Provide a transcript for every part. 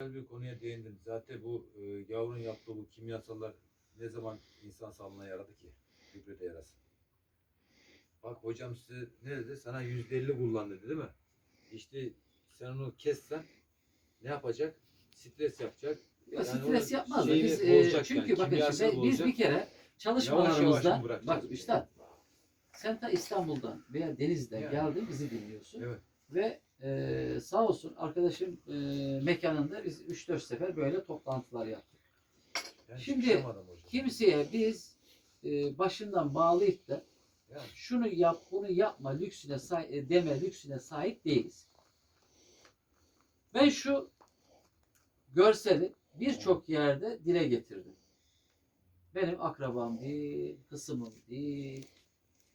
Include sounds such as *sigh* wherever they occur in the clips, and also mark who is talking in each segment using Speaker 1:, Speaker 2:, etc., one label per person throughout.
Speaker 1: Güzel bir konuya değindin. Zaten bu e, yavrun yaptığı bu kimyasallar ne zaman insan sağlığına yaradı ki? Gübrede yarasın. Bak hocam size ne dedi? Sana yüzde elli kullan dedi değil mi? İşte sen onu kessen ne yapacak? Stres yapacak.
Speaker 2: Ya
Speaker 1: Yani
Speaker 2: stres yapmaz da biz e, çünkü
Speaker 1: yani,
Speaker 2: bakın şimdi biz bir kere çalışmalarımızda
Speaker 1: yavaş
Speaker 2: bak üstad sen ta İstanbul'dan veya Deniz'den
Speaker 1: Yani.
Speaker 2: geldin bizi dinliyorsun
Speaker 1: Evet.
Speaker 2: Ve e, sağ olsun arkadaşım e, mekanında biz 3-4 sefer böyle toplantılar yaptık.
Speaker 1: Ben
Speaker 2: Şimdi
Speaker 1: hocam.
Speaker 2: Kimseye biz e, başından bağlayıp da
Speaker 1: Yani,
Speaker 2: şunu yap bunu yapma lüksüne say- e, deme lüksüne sahip değiliz. Ben şu görseli birçok yerde dile getirdim. Benim akrabam değil, kısımım değil,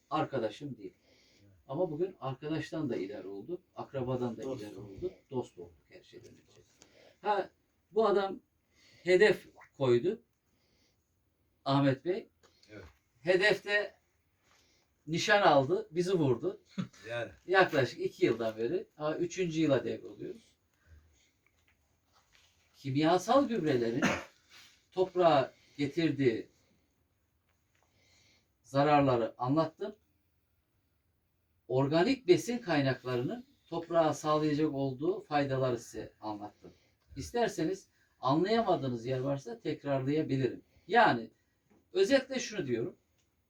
Speaker 2: arkadaşım değil. Ama bugün arkadaştan da ileri olduk, akrabadan da
Speaker 3: Dost
Speaker 2: ileri
Speaker 3: olduk.
Speaker 2: olduk, dost olduk her şeyden önce. Ha bu adam hedef koydu. Ahmet Bey.
Speaker 1: Evet.
Speaker 2: Hedefte nişan aldı, bizi vurdu. *laughs*
Speaker 1: yani
Speaker 2: Yaklaşık iki yıldan beri, ha, üçüncü yıla devroluyoruz. Kimyasal gübrelerin toprağa getirdiği zararları anlattım. Organik besin kaynaklarının toprağa sağlayacak olduğu faydaları size anlattım. İsterseniz anlayamadığınız yer varsa tekrarlayabilirim. Yani özetle şunu diyorum.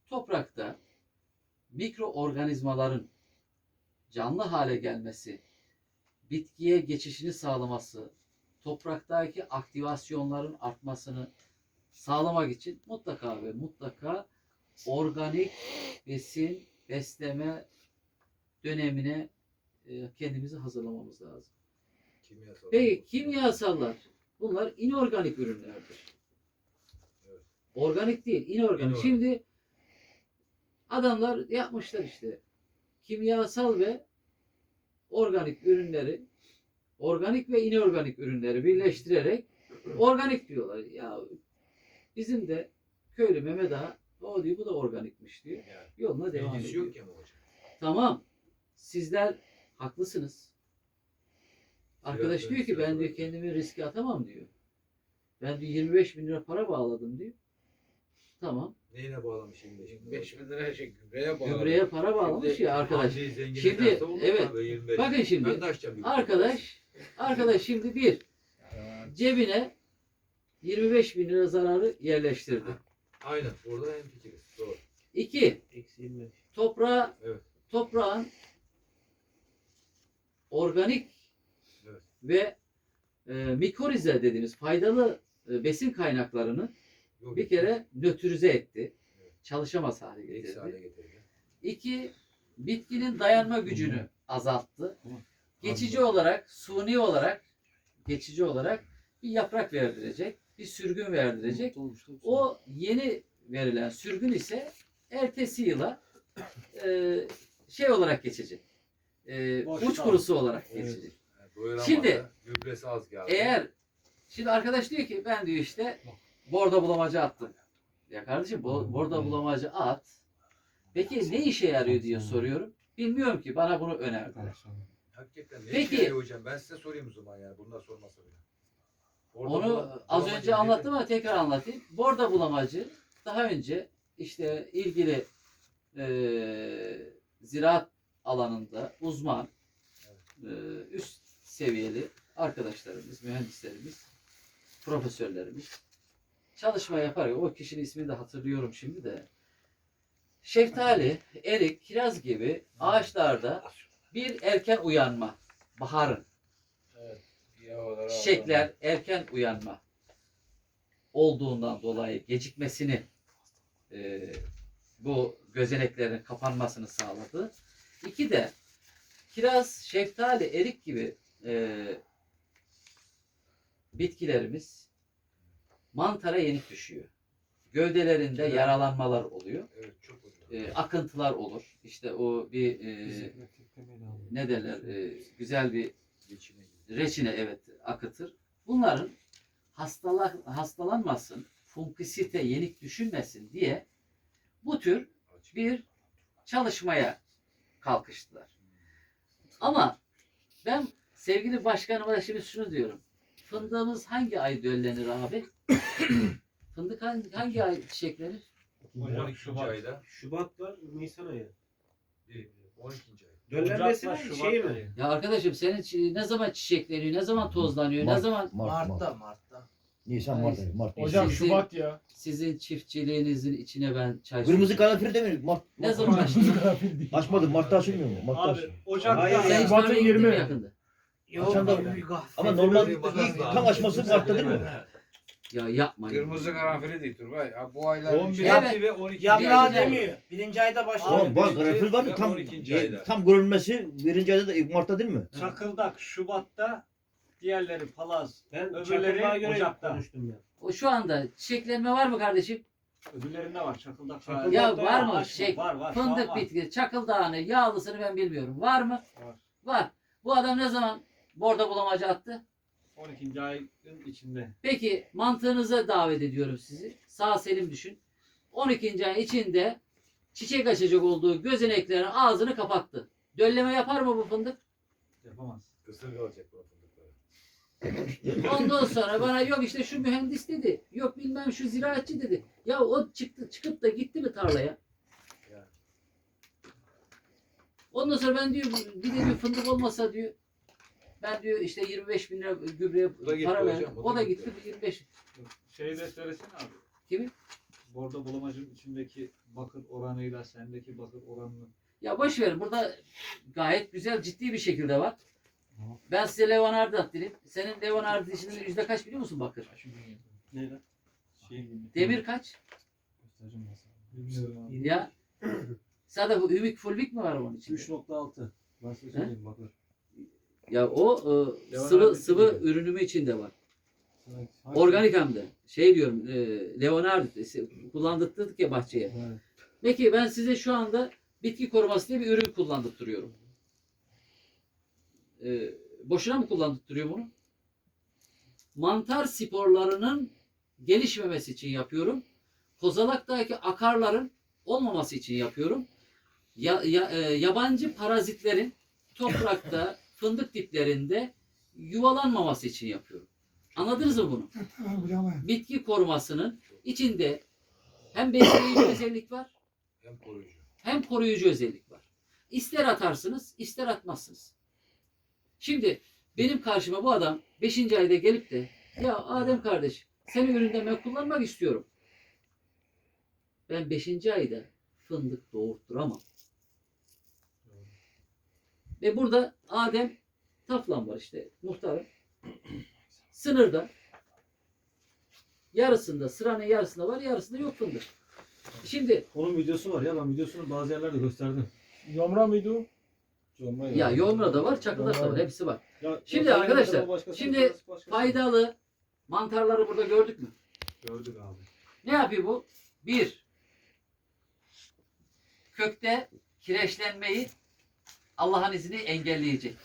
Speaker 2: Toprakta mikroorganizmaların canlı hale gelmesi, bitkiye geçişini sağlaması, topraktaki aktivasyonların artmasını sağlamak için mutlaka ve mutlaka organik besin besleme dönemine e, kendimizi hazırlamamız lazım.
Speaker 1: kimyasal.
Speaker 2: Peki kimyasallar bunlar inorganik ürünlerdir.
Speaker 1: Evet.
Speaker 2: Organik değil, inorganik. Şimdi adamlar yapmışlar işte kimyasal ve organik ürünleri organik ve inorganik ürünleri birleştirerek organik diyorlar. Ya bizim de köylü Mehmet Ağa o diyor bu da organikmiş diyor.
Speaker 1: Yani,
Speaker 2: Yoluna devam ediyor.
Speaker 1: yok ki ama hocam.
Speaker 2: Tamam. Sizler haklısınız. Arkadaş
Speaker 1: Evet,
Speaker 2: diyor ki ben diyor kendimi riske atamam diyor. Ben diyor 25 bin lira para bağladım diyor. Tamam.
Speaker 1: Neyine bağlamış şimdi? şimdi?
Speaker 3: 5 bin lira şey gübreye bağlı.
Speaker 2: Gübreye para bağlamış
Speaker 3: Şimdi
Speaker 2: ya arkadaş. Şimdi, evet.
Speaker 1: 25.
Speaker 2: Bakın şimdi arkadaş arkadaş şimdi bir cebine 25 bin lira zararı yerleştirdi.
Speaker 1: Aynen. Orada en fikiriz. Doğru.
Speaker 2: İki
Speaker 3: Eksi 25.
Speaker 2: toprağa
Speaker 1: Evet.
Speaker 2: toprağın organik
Speaker 1: Evet.
Speaker 2: ve e, mikorize dediğimiz faydalı e, besin kaynaklarını
Speaker 1: Yok,
Speaker 2: bir kere nötrize etti.
Speaker 1: Evet.
Speaker 2: Çalışamaz hale
Speaker 1: eksi hale
Speaker 2: getirdi.
Speaker 1: getirdi.
Speaker 2: İki, bitkinin dayanma gücünü azalttı.
Speaker 3: Tamam.
Speaker 2: Geçici
Speaker 1: Anladım.
Speaker 2: olarak, suni olarak, geçici olarak bir yaprak verdirecek, bir sürgün verdirecek. O yeni verilen sürgün ise ertesi yıla e, şey olarak geçecek. E, uç kurusu olarak
Speaker 3: Evet.
Speaker 2: geçecek.
Speaker 1: Yani doyuramadı.
Speaker 2: Şimdi-
Speaker 1: gübresi az geldi.
Speaker 2: Eğer şimdi arkadaş diyor ki ben diyor işte borda bulamacı attım. Ya kardeşim bo- borda bulamacı at. Peki ne işe yarıyor diye soruyorum. Bilmiyorum ki bana bunu önerdiler.
Speaker 1: Hakikaten ne
Speaker 2: Peki-
Speaker 1: Peki. hocam? Ben size sorayım o zaman yani. Bunlar sormasa bile. Orada
Speaker 2: Onu
Speaker 1: bulam-
Speaker 2: az önce anlattım ama tekrar anlatayım. Borda bulamacı daha önce işte ilgili eee ziraat alanında uzman eee, üst seviyeli arkadaşlarımız, mühendislerimiz, profesörlerimiz çalışma yapar. O kişinin ismini de hatırlıyorum şimdi de. Şeftali, erik, kiraz gibi ağaçlarda bir erken uyanma, baharın
Speaker 3: Evet.
Speaker 2: Çiçekler erken uyanma olduğundan dolayı gecikmesini e, bu gözeneklerin kapanmasını sağladı. İki de kiraz, şeftali, erik gibi e, bitkilerimiz mantara yenik düşüyor. Gövdelerinde
Speaker 1: Evet.
Speaker 2: yaralanmalar oluyor.
Speaker 1: Evet çok.
Speaker 2: E, akıntılar olur. İşte o bir e, ne derler e, güzel bir
Speaker 1: gidiyor.
Speaker 2: reçine evet akıtır. Bunların hastalar, hastalanmasın, funkisite yenik düşünmesin diye bu tür bir çalışmaya kalkıştılar. Ama ben sevgili başkanıma da şimdi şunu diyorum. fındığımız hangi ay döllenir abi? *coughs* Fındık hangi, hangi ay çiçeklenir?
Speaker 1: 12.
Speaker 3: Şubat.
Speaker 1: ayda.
Speaker 4: Şubat var, Nisan ayı.
Speaker 1: değil, 12. ay.
Speaker 4: Döllenmesi
Speaker 3: Ocak'la
Speaker 4: mi?
Speaker 3: Şubat
Speaker 4: Şey mi?
Speaker 3: ayı.
Speaker 2: Ya arkadaşım senin çi- ne zaman çiçekleniyor, ne zaman tozlanıyor, ne
Speaker 5: Mart.
Speaker 2: zaman
Speaker 5: Mart, Mart.
Speaker 3: Mart'ta Mart'ta.
Speaker 5: Nisan, Mart ayı. Mart ayı.
Speaker 6: Hocam
Speaker 2: Sizin-
Speaker 6: Şubat ya.
Speaker 2: sizin çiftçiliğinizin içine ben çay
Speaker 5: Kırmızı karanfil demedik. Mart.
Speaker 2: Ne zaman açtın?
Speaker 5: Açmadı. Mart'ta açılmıyor mu? Mart'ta
Speaker 6: Abi. Ocak'ta.
Speaker 4: Hayır,
Speaker 2: Sen hiç
Speaker 6: Şubat'ın
Speaker 2: bana gittin mi
Speaker 6: 20.
Speaker 2: yakında?
Speaker 5: Açan da- Ama normal ilk tam açması Mart'ta değil mi?
Speaker 2: Ya yapmayın.
Speaker 3: Kırmızı karanfili değil Turgay. Ha, bu aylar
Speaker 1: 11.
Speaker 2: Evet.
Speaker 1: ve 12.
Speaker 4: Yaprağı
Speaker 1: ayda.
Speaker 4: demiyor. Birinci ayda başlıyor.
Speaker 5: Var
Speaker 1: birinci
Speaker 5: karanfil var
Speaker 1: ve
Speaker 5: da tam
Speaker 1: 12. ayda.
Speaker 5: tam görülmesi birinci ayda da Mart'ta değil mi?
Speaker 6: Çakıldak Şubat'ta. Diğerleri Palaz.
Speaker 4: Ben
Speaker 6: Öbürleri
Speaker 4: göre
Speaker 6: Ocak'ta.
Speaker 4: konuştum ya.
Speaker 2: O şu anda çiçeklenme var mı kardeşim?
Speaker 6: Öbürlerinde var Çakıldak.
Speaker 4: Çakıldak
Speaker 2: Ya var mı? Şey,
Speaker 6: var var. şu an
Speaker 2: Fındık
Speaker 6: var.
Speaker 2: bitki, çakıldağını, yağlısını ben bilmiyorum. Var mı?
Speaker 6: Var.
Speaker 2: Var. Bu adam ne zaman borda bulamacı attı?
Speaker 6: 12. ayın içinde.
Speaker 2: Peki mantığınıza davet ediyorum sizi. Sağ selim düşün. 12. ay içinde çiçek açacak olduğu gözeneklerin ağzını kapattı. Dölleme yapar mı bu fındık?
Speaker 6: Yapamaz.
Speaker 1: Kısır kalacak bu fındıkları.
Speaker 2: Ondan sonra bana yok işte şu mühendis dedi. Yok bilmem şu ziraatçı dedi. Ya o çıktı çıkıp da gitti mi tarlaya? Ondan sonra ben diyor bir de diyor fındık olmasa diyor ben diyor işte 25 bin lira gübreye para
Speaker 1: hocam,
Speaker 2: verdim.
Speaker 1: o da
Speaker 2: O da
Speaker 1: gitti.
Speaker 2: gitti bu 25.
Speaker 6: Şeyi de söylesene abi.
Speaker 2: Kimi?
Speaker 6: Borda bulamacın içindeki bakır oranıyla sendeki bakır oranını.
Speaker 2: Ya boş ver burada gayet güzel ciddi bir şekilde var. Ben size Leonardo attırayım. Senin Leonardo işinin yüzde kaç biliyor musun bakır?
Speaker 6: Ne lan? Şey
Speaker 2: Demir kaç? Ya sadece bu ümik fulvik mi var onun içinde?
Speaker 6: 3.6. Ben size söyleyeyim bakır.
Speaker 2: Ya o e, sıvı sıvı ürünümü içinde var.
Speaker 6: Hangi-
Speaker 2: Organik hem de. Şey diyorum e, Leonardo kullandırdık ya bahçeye.
Speaker 6: Evet.
Speaker 2: Peki ben size şu anda bitki koruması diye bir ürün kullandırtıyorum. E, boşuna mı kullandırtıyorum bunu? Mantar sporlarının gelişmemesi için yapıyorum. Kozalaktaki akarların olmaması için yapıyorum. Ya, ya- e, yabancı parazitlerin toprakta, *laughs* fındık diplerinde yuvalanmaması için yapıyorum. Anladınız mı bunu? Bitki korumasının içinde hem besleyici *coughs* özellik var
Speaker 1: Hem koruyucu.
Speaker 2: hem koruyucu özellik var. İster atarsınız, ister atmazsınız. Şimdi benim karşıma bu adam 5. ayda gelip de ya Adem kardeş senin üründen ben kullanmak istiyorum. Ben 5. ayda fındık doğurtturamam. Ve burada Adem Taflan var işte muhtarım. Sınırda yarısında sıranın yarısında var yarısında yok fındık. Şimdi
Speaker 4: Onun videosu var ya ben videosunu bazı yerlerde gösterdim.
Speaker 6: Yomra mıydı o?
Speaker 2: Ya Yomra'da var, Çakıldak'ta var, hepsi var.
Speaker 4: Ya,
Speaker 2: Şimdi arkadaşlar, şimdi. Faydalı mantarları burada gördük mü?
Speaker 4: Gördük abi.
Speaker 2: Ne yapıyor bu? Bir, kökte kireçlenmeyi Allah'ın izniyle engelleyecek.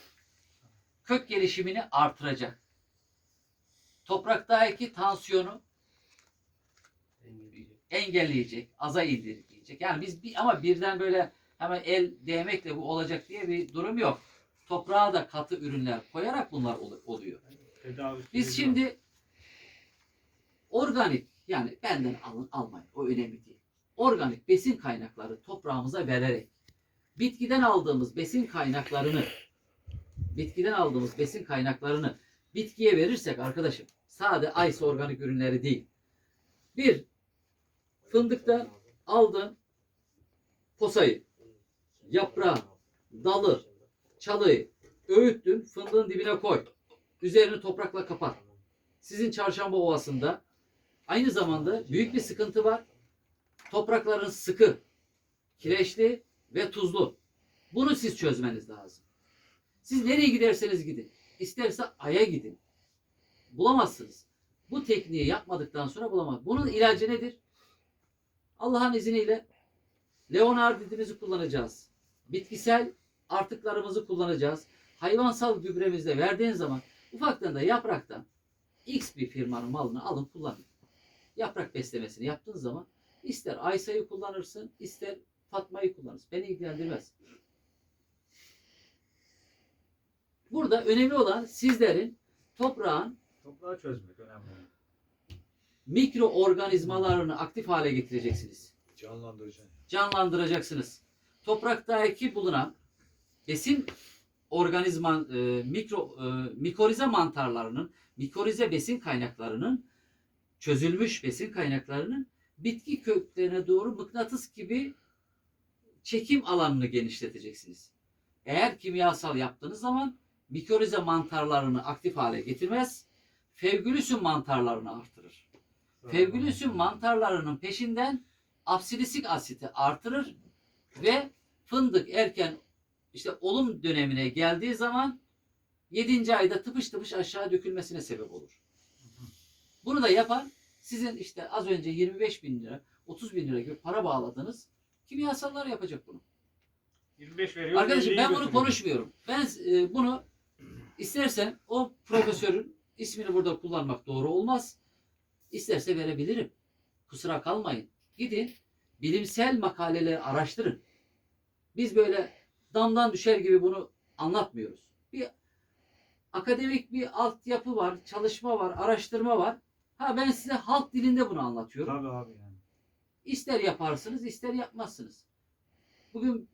Speaker 2: Kök gelişimini artıracak. Topraktaki tansiyonu engelleyecek, aza indirgeyecek. Yani biz bir, ama birden böyle hemen el değmekle bu olacak diye bir durum yok. Toprağa da katı ürünler koyarak bunlar ol- oluyor.
Speaker 6: Tedavi
Speaker 2: Biz şimdi organik yani benden alın almayın o önemli değil. Organik besin kaynakları toprağımıza vererek bitkiden aldığımız besin kaynaklarını bitkiden aldığımız besin kaynaklarını bitkiye verirsek arkadaşım sade ice organik ürünleri değil. Bir fındıktan aldın posayı, yaprağı, dalı, çalıyı öğüttün fındığın dibine koy. Üzerini toprakla kapat. Sizin çarşamba ovasında aynı zamanda büyük bir sıkıntı var. Toprakların sıkı, kireçli ve tuzlu. Bunu siz çözmeniz lazım. Siz nereye giderseniz gidin. İsterse aya gidin. Bulamazsınız. Bu tekniği yapmadıktan sonra bulamaz. Bunun ilacı nedir? Allah'ın izniyle Leonarditimizi kullanacağız. Bitkisel artıklarımızı kullanacağız. Hayvansal gübremizde verdiğin zaman ufaktan da yapraktan X bir firmanın malını alın kullanın. Yaprak beslemesini yaptığın zaman ister Aysa'yı kullanırsın, ister Fatma'yı kullanırsın. Beni ilgilendirmez. Burada önemli olan sizlerin toprağın
Speaker 6: Toprağı çözmek önemli.
Speaker 2: Mikroorganizmalarını aktif hale getireceksiniz.
Speaker 1: Canlandıracaksın.
Speaker 2: canlandıracaksınız. Topraktaki bulunan besin organizma e, mikro e, mikorize mantarlarının, mikorize besin kaynaklarının çözülmüş besin kaynaklarının bitki köklerine doğru mıknatıs gibi çekim alanını genişleteceksiniz. Eğer kimyasal yaptığınız zaman mikorize mantarlarını aktif hale getirmez, fevgülüsün mantarlarını artırır. Fevgülüsün mantarlarının peşinden absilisik asiti artırır ve fındık erken işte olum dönemine geldiği zaman 7. ayda tıpış tıpış aşağı dökülmesine sebep olur. Bunu da yapan sizin işte az önce 25 bin lira, 30 bin lira gibi para bağladığınız kimyasallar yapacak bunu.
Speaker 6: 25 veriyor.
Speaker 2: Arkadaşım
Speaker 6: 50'yi
Speaker 2: ben bunu konuşmuyorum. Ben e, bunu istersen o profesörün ismini burada kullanmak doğru olmaz. İsterse verebilirim. Kusura kalmayın. Gidin bilimsel makaleleri araştırın. Biz böyle damdan düşer gibi bunu anlatmıyoruz. Bir akademik bir altyapı var, çalışma var, araştırma var. Ha ben size halk dilinde bunu anlatıyorum.
Speaker 6: Tabii abi yani.
Speaker 2: İster yaparsınız, ister yapmazsınız. Bugün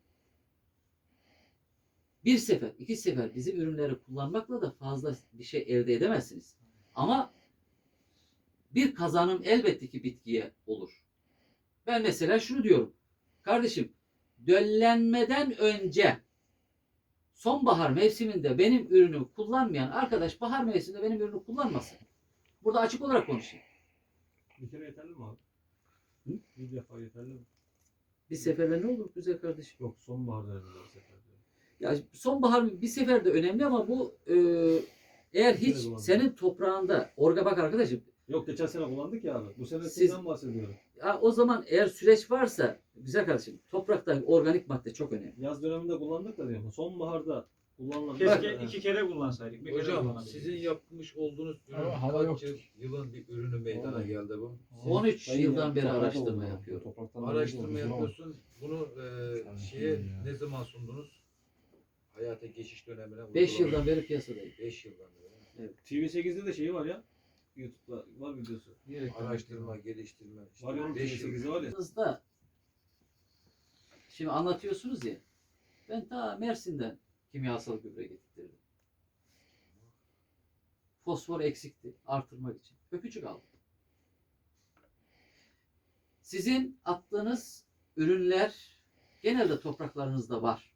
Speaker 2: bir sefer, iki sefer bizim ürünleri kullanmakla da fazla bir şey elde edemezsiniz. Ama bir kazanım elbette ki bitkiye olur. Ben mesela şunu diyorum. Kardeşim, döllenmeden önce sonbahar mevsiminde benim ürünü kullanmayan arkadaş bahar mevsiminde benim ürünü kullanmasın. Burada açık olarak konuşayım.
Speaker 4: Bir kere yeterli mi abi?
Speaker 2: Hı?
Speaker 4: Bir defa yeterli mi?
Speaker 2: Bir seferde ne olur güzel kardeşim?
Speaker 4: Yok sonbaharda bu sefer.
Speaker 2: Ya sonbahar bir seferde önemli ama bu e, eğer hiç senin toprağında orga bak arkadaşım
Speaker 4: Yok geçen sene kullandık ya abi. Bu sene
Speaker 2: Siz-
Speaker 4: sizden bahsediyorum.
Speaker 2: ya o zaman eğer süreç varsa güzel kardeşim toprakta organik madde çok önemli.
Speaker 4: Yaz döneminde kullandık da diyorum. Sonbaharda kullanılan.
Speaker 6: Keşke iki kere kullansaydık. Bir kere
Speaker 1: Hocam
Speaker 6: kullanabilirdik.
Speaker 1: sizin yapmış olduğunuz ürün
Speaker 7: Hava- hava
Speaker 1: kaç yıl, yılın bir ürünü meydana
Speaker 7: Vallahi.
Speaker 1: geldi bu?
Speaker 2: 13
Speaker 7: Sayın
Speaker 2: yıldan beri araştırma
Speaker 7: oldu.
Speaker 2: yapıyorum.
Speaker 7: Topraktan
Speaker 1: Araştırma yapıyorsun. Bunu e,
Speaker 7: Yani
Speaker 1: şeye
Speaker 7: ya.
Speaker 1: ne zaman sundunuz? Hayata geçiş dönemine.
Speaker 2: 5 yıldan beri piyasadayım.
Speaker 1: 5 yıldan beri.
Speaker 4: TV8'de de şeyi var ya. YouTube'da var videosu.
Speaker 1: Araştırma, geliştirme. Işte
Speaker 4: Var ya onun
Speaker 1: 5 yıl.
Speaker 4: TV8'i var ya.
Speaker 2: Yanınızda şimdi anlatıyorsunuz ya ben ta Mersin'den kimyasal gübre getirdim. Fosfor eksikti artırmak için. Öpücük aldım. Sizin attığınız ürünler genelde topraklarınızda var.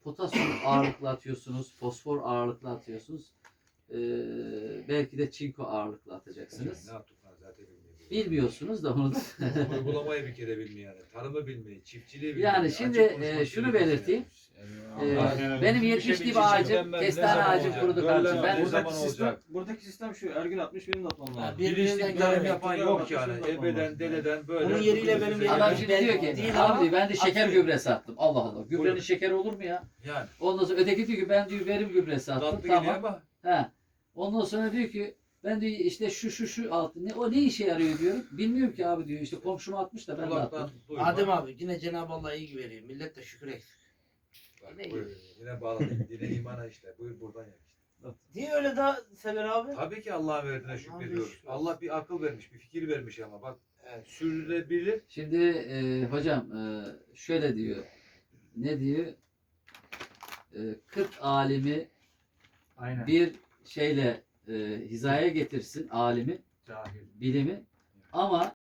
Speaker 2: Potasyum ağırlıklı atıyorsunuz, fosfor ağırlıklı atıyorsunuz. Ee, belki de çinko ağırlıklı atacaksınız.
Speaker 1: Ne yaptık lan zaten bilmiyorum.
Speaker 2: Bilmiyorsunuz da onu
Speaker 1: Uygulamayı bir kere bilmiyor yani. Tarımı bilmeyi, çiftçiliği bilmeyi.
Speaker 2: Yani
Speaker 1: açık
Speaker 2: şimdi
Speaker 1: konuşmak
Speaker 2: e, şunu belirteyim.
Speaker 1: yani.
Speaker 2: Ee,
Speaker 6: Allah-
Speaker 2: benim
Speaker 6: Bir
Speaker 2: 70
Speaker 6: şey
Speaker 2: gibi ağacım,
Speaker 1: ne
Speaker 2: kestane
Speaker 1: zaman
Speaker 2: ağacım
Speaker 1: olacak?
Speaker 2: kurudu
Speaker 1: Böyle
Speaker 2: kardeşim.
Speaker 1: ne
Speaker 2: Ben
Speaker 1: zaman
Speaker 4: buradaki
Speaker 1: olacak?
Speaker 4: sistem, buradaki sistem şu. Ergün atmış benim de atmam lazım.
Speaker 7: Ha,
Speaker 1: Bilinçli
Speaker 7: Birbirinden
Speaker 1: bir tarım yapan yok yani.
Speaker 4: yapmam
Speaker 1: Ebeden,
Speaker 4: lazım.
Speaker 1: dededen böyle.
Speaker 7: Onun yeriyle benim yerim
Speaker 2: Adam şimdi diyor ki
Speaker 7: değil ama
Speaker 2: abi ben de şeker
Speaker 7: atıyor.
Speaker 2: gübresi attım. Allah Allah. Gübrenin
Speaker 1: Buyurun.
Speaker 2: şekeri olur mu ya?
Speaker 1: Yani.
Speaker 2: Ondan sonra öteki diyor ki ben diyor verim gübresi attım.
Speaker 1: Tatlı geliyor
Speaker 2: tamam.
Speaker 1: ama
Speaker 2: He. Ondan sonra diyor ki ben diyor işte şu şu şu altı ne o ne işe yarıyor diyorum. Bilmiyorum ki abi diyor işte komşuma atmış da ben de
Speaker 1: kulaktan
Speaker 2: attım.
Speaker 1: duyma.
Speaker 7: Adem abi yine Cenab-ı Allah iyi veriyor. Millet de şükür etsin.
Speaker 1: Bak,
Speaker 7: Yine
Speaker 1: buyur. Yine bağladık. Dine imana işte. Buyur buradan yak işte.
Speaker 7: Niye öyle daha Sever abi?
Speaker 1: Tabii ki Allah'ın verdiğine
Speaker 7: Allah'ın
Speaker 1: şükrediyoruz.
Speaker 7: şükür.
Speaker 1: Allah bir akıl vermiş, bir fikir vermiş ama bak
Speaker 7: Evet.
Speaker 1: sürdürülebilir.
Speaker 2: Şimdi e, hocam e, şöyle diyor. Ne diyor? E, 40 alimi
Speaker 6: Aynen.
Speaker 2: bir şeyle e, hizaya getirsin alimi,
Speaker 6: Cahil.
Speaker 2: bilimi ama